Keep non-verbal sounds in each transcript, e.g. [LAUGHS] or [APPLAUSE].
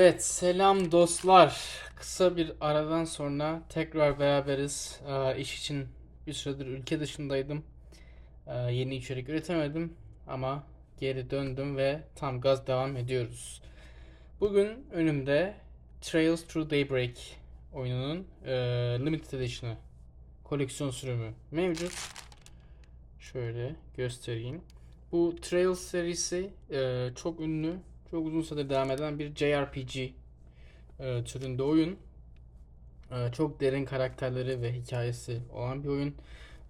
Evet, selam dostlar. Kısa bir aradan sonra tekrar beraberiz. Ee, iş için bir süredir ülke dışındaydım. Ee, yeni içerik üretemedim ama geri döndüm ve tam gaz devam ediyoruz. Bugün önümde Trails Through Daybreak oyununun e, Limited Edition'ı, koleksiyon sürümü mevcut. Şöyle göstereyim. Bu Trails serisi e, çok ünlü, çok uzun süre devam eden bir JRPG e, türünde oyun. E, çok derin karakterleri ve hikayesi olan bir oyun.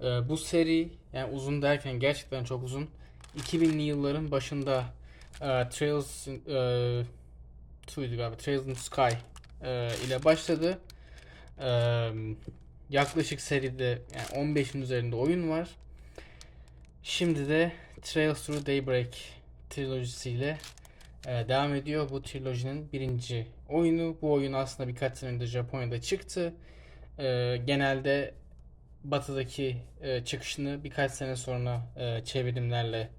E, bu seri yani uzun derken gerçekten çok uzun. 2000'li yılların başında e, Trails e, 2'ydi galiba. Trails in Sky e, ile başladı. E, yaklaşık seride yani 15'in üzerinde oyun var. Şimdi de Trails Through Daybreak trilojisiyle e, devam ediyor. Bu trilojinin birinci oyunu. Bu oyun aslında birkaç sene önce Japonya'da çıktı. E, genelde batıdaki e, çıkışını birkaç sene sonra e, çevirimlerle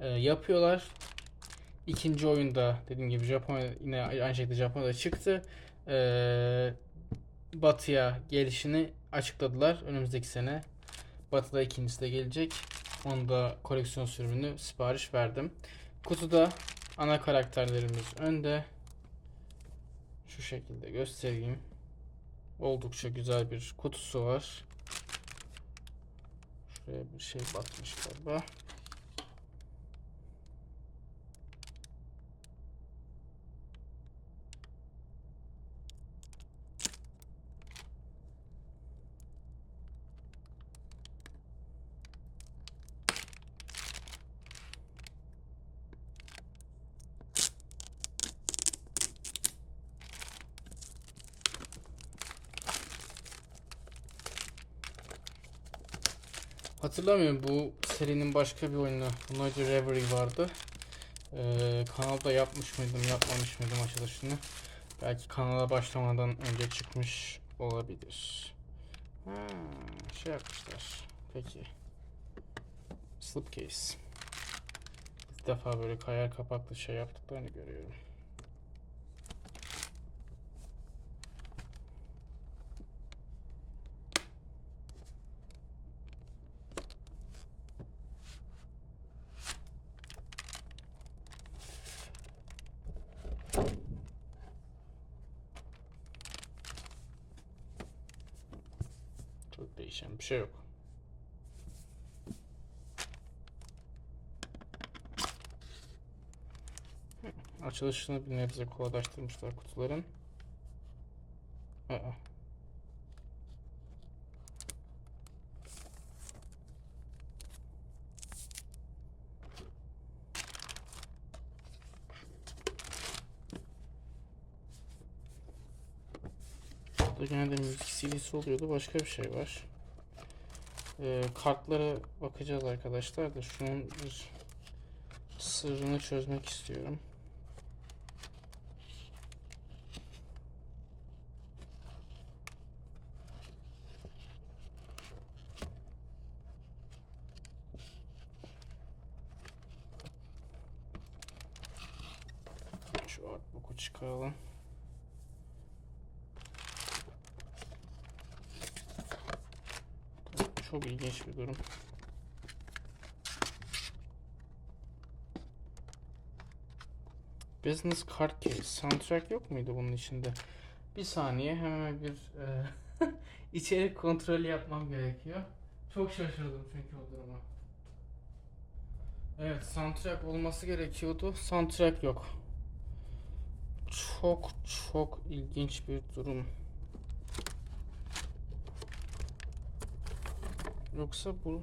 e, yapıyorlar. İkinci oyunda dediğim gibi Japonya yine aynı şekilde Japonya'da çıktı. E, batıya gelişini açıkladılar. Önümüzdeki sene Batı'da ikincisi de gelecek. Onu da koleksiyon sürümünü sipariş verdim. Kutuda ana karakterlerimiz önde. Şu şekilde göstereyim. Oldukça güzel bir kutusu var. Şuraya bir şey batmış galiba. Hatırlamıyorum bu serinin başka bir oyunu. Bunun önce Reverie vardı. Ee, kanalda yapmış mıydım, yapmamış mıydım açılışını? Belki kanala başlamadan önce çıkmış olabilir. Ha, şey yapmışlar. Peki. Slipcase. İlk defa böyle kayar kapaklı şey yaptıklarını görüyorum. Değişen bir şey yok. Açılışını bir nebze kolaylaştırmışlar kutuların. Aa. Burada genelde müzik CD'si oluyordu. Başka bir şey var. Ee, kartlara bakacağız arkadaşlar da şunun bir sırrını çözmek istiyorum. Şu artbook'u çıkaralım. Çok ilginç bir durum. Business card case. Soundtrack yok muydu bunun içinde? Bir saniye hemen bir e, [LAUGHS] içerik kontrolü yapmam gerekiyor. Çok şaşırdım çünkü o duruma. Evet soundtrack olması gerekiyordu. Soundtrack yok. Çok çok ilginç bir durum. Yoksa bu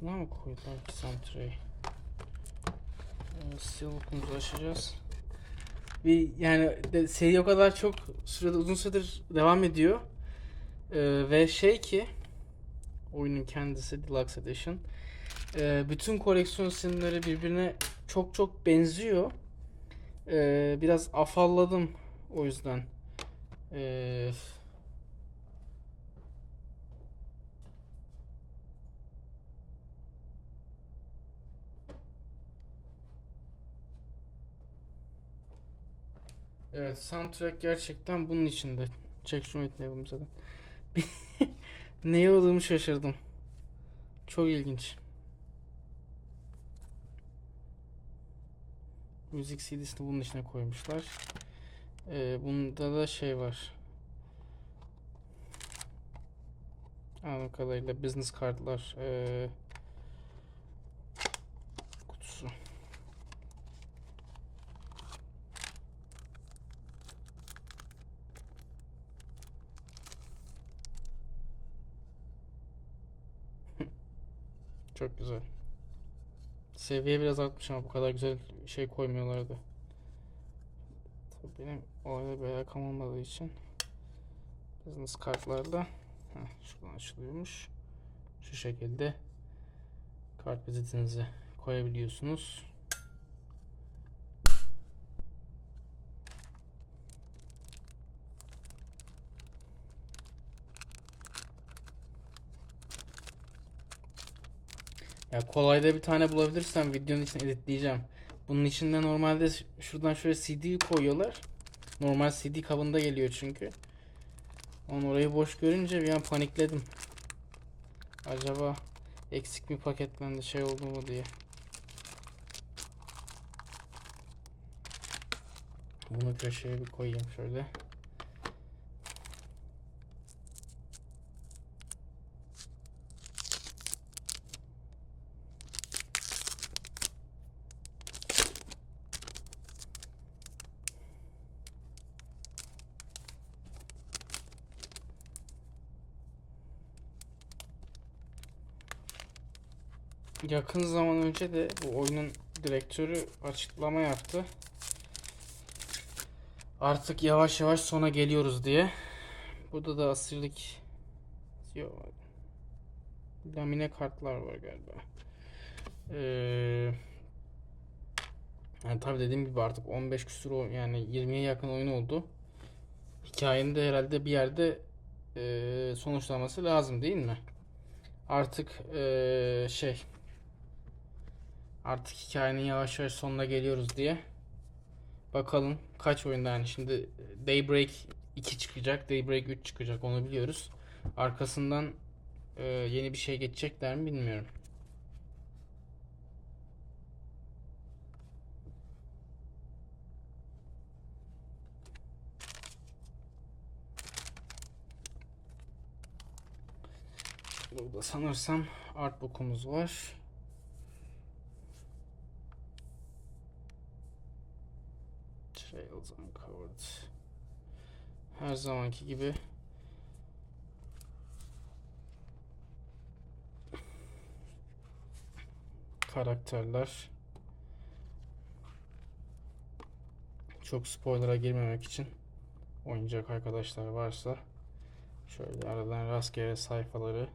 buna mı koydular soundtrack'i? Ee, açacağız. Bir yani seri o kadar çok sürede uzun süredir devam ediyor. Ee, ve şey ki oyunun kendisi Deluxe Edition. Ee, bütün koleksiyon isimleri birbirine çok çok benziyor. Ee, biraz afalladım o yüzden. Ee, Evet soundtrack gerçekten bunun içinde. Çek şu metni yapalım zaten. Neye olduğumu şaşırdım. Çok ilginç. Müzik CD'sini bunun içine koymuşlar. Ee, bunda da şey var. Anladığım kadarıyla business kartlar ee, kutusu. Çok güzel. Seviye biraz artmış ama bu kadar güzel şey koymuyorlardı. Tabii benim olayla bir alakam olmadığı için business kartlarla heh, şuradan açılıyormuş. Şu şekilde kart vizitinizi koyabiliyorsunuz. Ya kolayda bir tane bulabilirsem videonun içine editleyeceğim. Bunun içinde normalde şuradan şöyle CD koyuyorlar. Normal CD kabında geliyor çünkü. Onu orayı boş görünce bir an panikledim. Acaba eksik bir paketlendi şey oldu mu diye. Bunu köşeye bir koyayım şöyle. Yakın zaman önce de bu oyunun direktörü açıklama yaptı. Artık yavaş yavaş sona geliyoruz diye. Burada da asirlik Yok. Lamine kartlar var galiba. Ee, yani tabii dediğim gibi artık 15 küsur yani 20'ye yakın oyun oldu. Hikayenin de herhalde bir yerde ee, sonuçlanması lazım değil mi? Artık ee, şey Artık hikayenin yavaş yavaş sonuna geliyoruz diye. Bakalım kaç oyunda yani şimdi Daybreak 2 çıkacak, Daybreak 3 çıkacak onu biliyoruz. Arkasından e, yeni bir şey geçecekler mi bilmiyorum. Burada sanırsam artbook'umuz var. Trails uncovered. Her zamanki gibi karakterler çok spoiler'a girmemek için oyuncak arkadaşlar varsa şöyle aradan rastgele sayfaları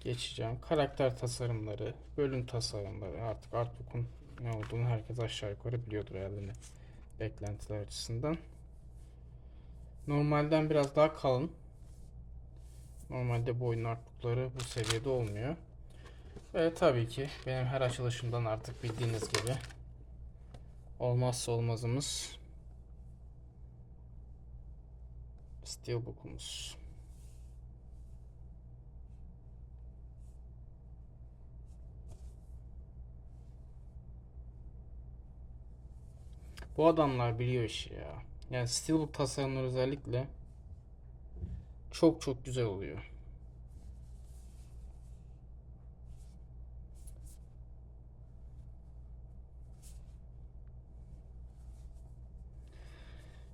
geçeceğim. Karakter tasarımları, bölüm tasarımları artık Artbook'un ne olduğunu herkes aşağı yukarı biliyordur herhalde beklentiler açısından. Normalden biraz daha kalın. Normalde bu oyun artbookları bu seviyede olmuyor. Ve tabii ki benim her açılışımdan artık bildiğiniz gibi olmazsa olmazımız Steelbook'umuz. Bu adamlar biliyor işi ya. Yani Steelbook tasarımları özellikle çok çok güzel oluyor.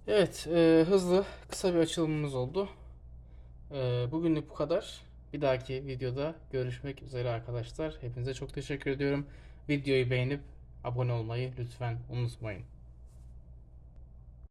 Evet, e, hızlı, kısa bir açılımımız oldu. E, bugünlük bu kadar. Bir dahaki videoda görüşmek üzere arkadaşlar. Hepinize çok teşekkür ediyorum. Videoyu beğenip abone olmayı lütfen unutmayın.